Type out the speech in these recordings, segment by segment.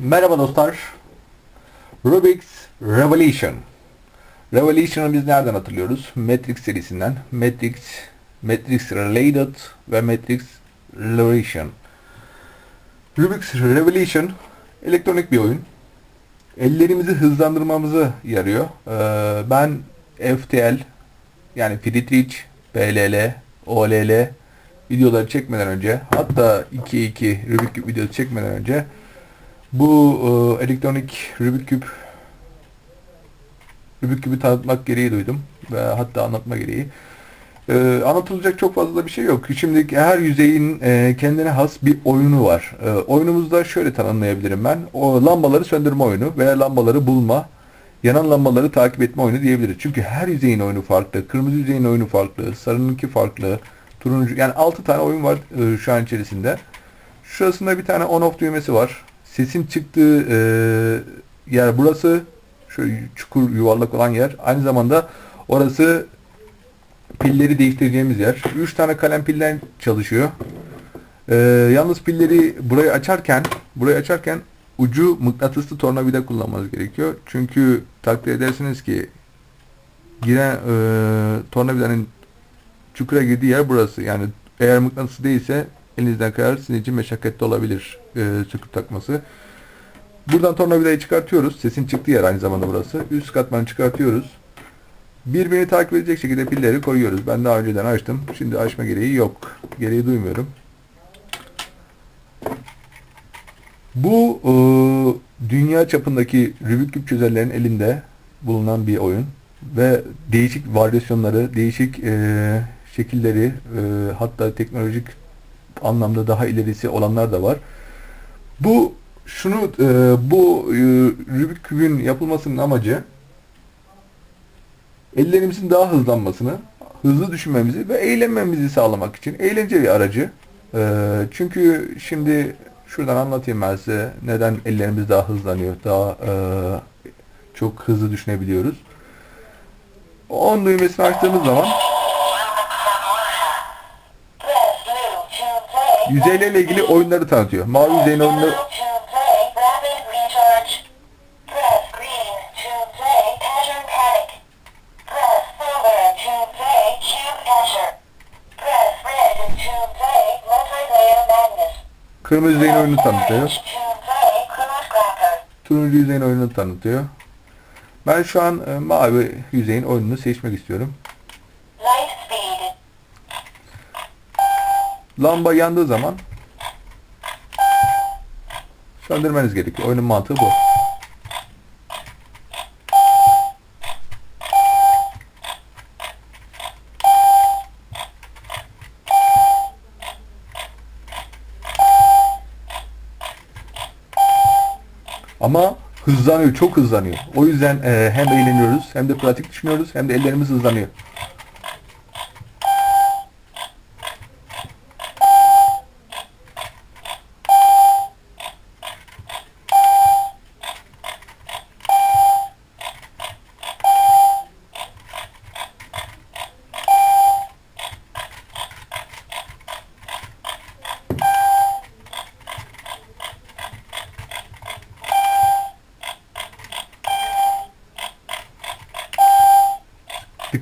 Merhaba dostlar. Rubik's Revolution. Revolution'ı biz nereden hatırlıyoruz? Matrix serisinden. Matrix, Matrix Related ve Matrix Revolution. Rubik's Revolution elektronik bir oyun. Ellerimizi hızlandırmamızı yarıyor. Ee, ben FTL yani Friedrich, PLL, OLL videoları çekmeden önce hatta 2-2 Rubik videosu çekmeden önce bu e, elektronik Rubik Küp Rubik Küp'ü tanıtmak gereği duydum ve hatta anlatma gereği. E, anlatılacak çok fazla da bir şey yok. Şimdi her yüzeyin e, kendine has bir oyunu var. E, oyunumuzda şöyle tanımlayabilirim ben. O lambaları söndürme oyunu veya lambaları bulma, yanan lambaları takip etme oyunu diyebiliriz. Çünkü her yüzeyin oyunu farklı. Kırmızı yüzeyin oyunu farklı, sarınınki farklı, turuncu yani 6 tane oyun var e, şu an içerisinde. Şurasında bir tane on off düğmesi var. Sesin çıktığı e, yer burası. Şöyle çukur yuvarlak olan yer. Aynı zamanda orası pilleri değiştireceğimiz yer. 3 tane kalem pilden çalışıyor. E, yalnız pilleri burayı açarken burayı açarken ucu mıknatıslı tornavida kullanmanız gerekiyor. Çünkü takdir edersiniz ki giren e, tornavidanın çukura girdiği yer burası. Yani eğer mıknatısı değilse elinizden kayar sizin için meşakkatli olabilir e, söküp takması. Buradan tornavidayı çıkartıyoruz. Sesin çıktığı yer aynı zamanda burası. Üst katmanı çıkartıyoruz. Birbirini takip edecek şekilde pilleri koyuyoruz. Ben daha önceden açtım. Şimdi açma gereği yok. Gereği duymuyorum. Bu e, dünya çapındaki Rubik küp çözerlerin elinde bulunan bir oyun ve değişik varyasyonları, değişik e, şekilleri, e, hatta teknolojik anlamda daha ilerisi olanlar da var. Bu şunu e, bu e, Rubik kübün yapılmasının amacı ellerimizin daha hızlanmasını, hızlı düşünmemizi ve eğlenmemizi sağlamak için eğlence bir aracı. E, çünkü şimdi şuradan anlatayım ben size neden ellerimiz daha hızlanıyor, daha e, çok hızlı düşünebiliyoruz. 10 düğmesini açtığımız zaman yüzeylerle ilgili oyunları tanıtıyor. Mavi yüzeyin oyunları kırmızı yüzeyin oyununu tanıtıyor. Turuncu yüzeyin oyununu tanıtıyor. Ben şu an e, mavi yüzeyin oyununu seçmek istiyorum. Lamba yandığı zaman söndürmeniz gerekiyor. Oyunun mantığı bu. Ama hızlanıyor, çok hızlanıyor. O yüzden e, hem eğleniyoruz, hem de pratik düşünüyoruz, hem de ellerimiz hızlanıyor.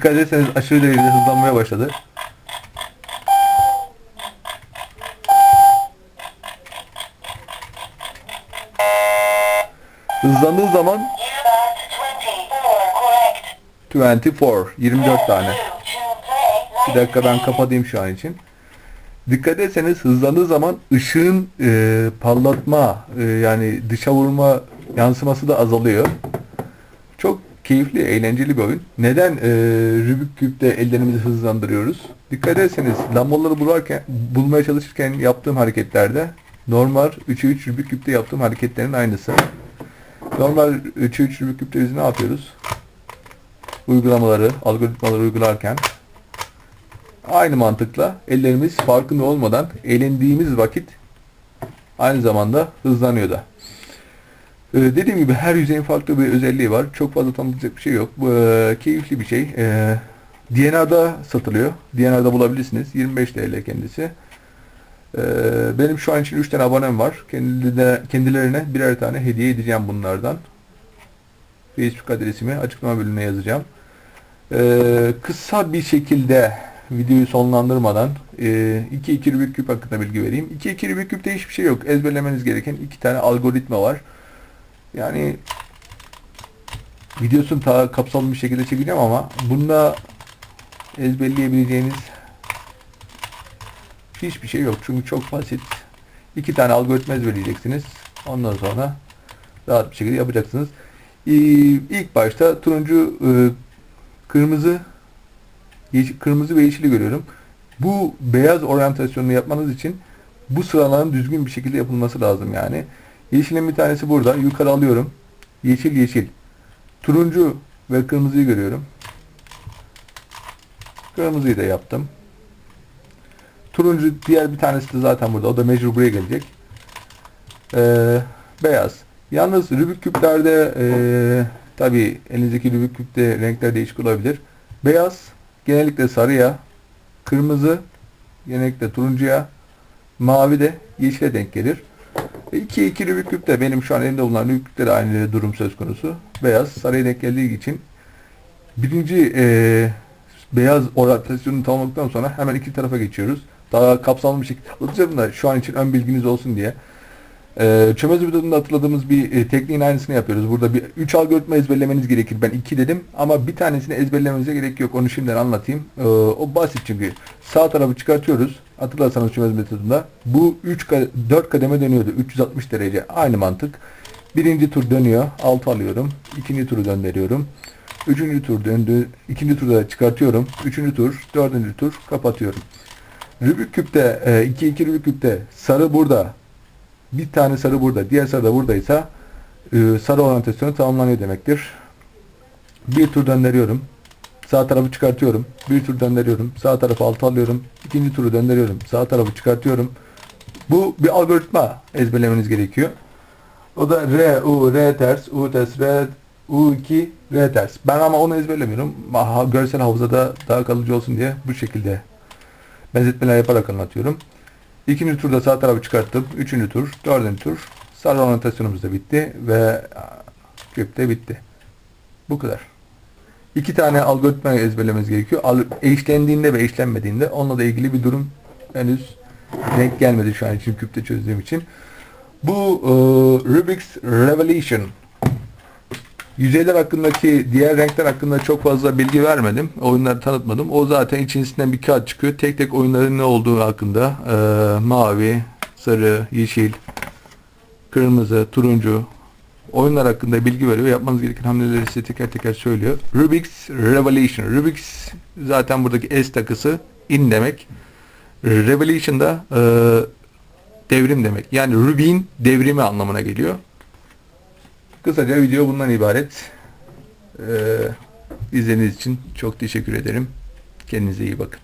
Dikkat ederseniz aşırı derecede hızlanmaya başladı. Hızlandığı zaman 24, 24 tane. Bir dakika ben kapatayım şu an için. Dikkat etseniz hızlandığı zaman ışığın e, parlatma e, yani dışa vurma yansıması da azalıyor. Çok keyifli, eğlenceli bir oyun. Neden e, Rubik Küp'te ellerimizi hızlandırıyoruz? Dikkat ederseniz lambaları bularken, bulmaya çalışırken yaptığım hareketlerde normal 3'e 3 Rubik Küp'te yaptığım hareketlerin aynısı. Normal 3'e 3 Rubik Küp'te biz ne yapıyoruz? Uygulamaları, algoritmaları uygularken aynı mantıkla ellerimiz farkında olmadan eğlendiğimiz vakit aynı zamanda hızlanıyor da. Ee, dediğim gibi her yüzeyin farklı bir özelliği var. Çok fazla tanıtacak bir şey yok. Bu, e, keyifli bir şey. E, DNR'da satılıyor. DNR'da bulabilirsiniz. 25 TL kendisi. Ee, benim şu an için 3 tane abonem var. Kendilerine, kendilerine birer tane hediye edeceğim bunlardan. Facebook adresimi açıklama bölümüne yazacağım. Ee, kısa bir şekilde videoyu sonlandırmadan 2-2 Rubik küp hakkında bilgi vereyim. 2-2 Rubik küpte hiçbir şey yok. Ezberlemeniz gereken iki tane algoritma var. Yani videosunu daha kapsamlı bir şekilde çekeceğim ama bunda ezberleyebileceğiniz hiçbir şey yok. Çünkü çok basit. İki tane algoritma ezberleyeceksiniz. Ondan sonra rahat bir şekilde yapacaksınız. Ee, İlk başta turuncu, e, kırmızı, kırmızı ve yeşili görüyorum. Bu beyaz oryantasyonunu yapmanız için bu sıraların düzgün bir şekilde yapılması lazım yani. Yeşilin bir tanesi burada. Yukarı alıyorum. Yeşil yeşil. Turuncu ve kırmızıyı görüyorum. Kırmızıyı da yaptım. Turuncu diğer bir tanesi de zaten burada. O da mecbur buraya gelecek. Ee, beyaz. Yalnız Rubik küplerde ee, tabi elinizdeki Rubik küpte renkler değişik olabilir. Beyaz genellikle sarıya, kırmızı genellikle turuncuya, mavi de yeşile denk gelir. 2 2 Rubik küpte benim şu an elimde bulunan küpte de aynı durum söz konusu. Beyaz sarıya denk geldiği için birinci ee, beyaz oryantasyonu tamamladıktan sonra hemen iki tarafa geçiyoruz. Daha kapsamlı bir şekilde anlatacağım da şu an için ön bilginiz olsun diye. Ee, çömez videosunda hatırladığımız bir e, tekniğin aynısını yapıyoruz. Burada bir 3 algoritma ezberlemeniz gerekir. Ben 2 dedim ama bir tanesini ezberlemenize gerek yok. Onu şimdiden anlatayım. Ee, o basit çünkü. Sağ tarafı çıkartıyoruz. Hatırlarsanız çömez metodunda. Bu 3 4 kademe dönüyordu. 360 derece. Aynı mantık. Birinci tur dönüyor. 6 alıyorum. İkinci turu döndürüyorum. Üçüncü tur döndü. ikinci turda çıkartıyorum. Üçüncü tur, dördüncü tur kapatıyorum. Rubik küpte, 2-2 Rubik küpte sarı burada. Bir tane sarı burada. Diğer sarı da buradaysa e, sarı oryantasyonu tamamlanıyor demektir. Bir tur döndürüyorum. Sağ tarafı çıkartıyorum. Bir tur döndürüyorum. Sağ tarafı altı alıyorum. İkinci turu döndürüyorum. Sağ tarafı çıkartıyorum. Bu bir algoritma ezberlemeniz gerekiyor. O da R, U, R ters, U ters, R, U2, R ters. Ben ama onu ezberlemiyorum. Görsel hafızada daha kalıcı olsun diye bu şekilde benzetmeler yaparak anlatıyorum. İkinci turda sağ tarafı çıkarttım. Üçüncü tur, dördüncü tur. Sarı oryantasyonumuz da bitti ve küp de bitti. Bu kadar. İki tane algoritma ezberlememiz gerekiyor. Al- Eşlendiğinde ve eşlenmediğinde onunla da ilgili bir durum henüz denk gelmedi şu an için küpte çözdüğüm için. Bu e, Rubik's Revelation Yüzeyler hakkındaki diğer renkler hakkında çok fazla bilgi vermedim. Oyunları tanıtmadım. O zaten içerisinden bir kağıt çıkıyor. Tek tek oyunların ne olduğu hakkında e, mavi, sarı, yeşil, kırmızı, turuncu oyunlar hakkında bilgi veriyor. Yapmanız gereken hamleleri size teker teker söylüyor. Rubik's Revelation. Rubik's zaten buradaki S takısı in demek. Revelation da e, devrim demek. Yani Rubik'in devrimi anlamına geliyor. Kısaca video bundan ibaret. Ee, izlediğiniz için çok teşekkür ederim. Kendinize iyi bakın.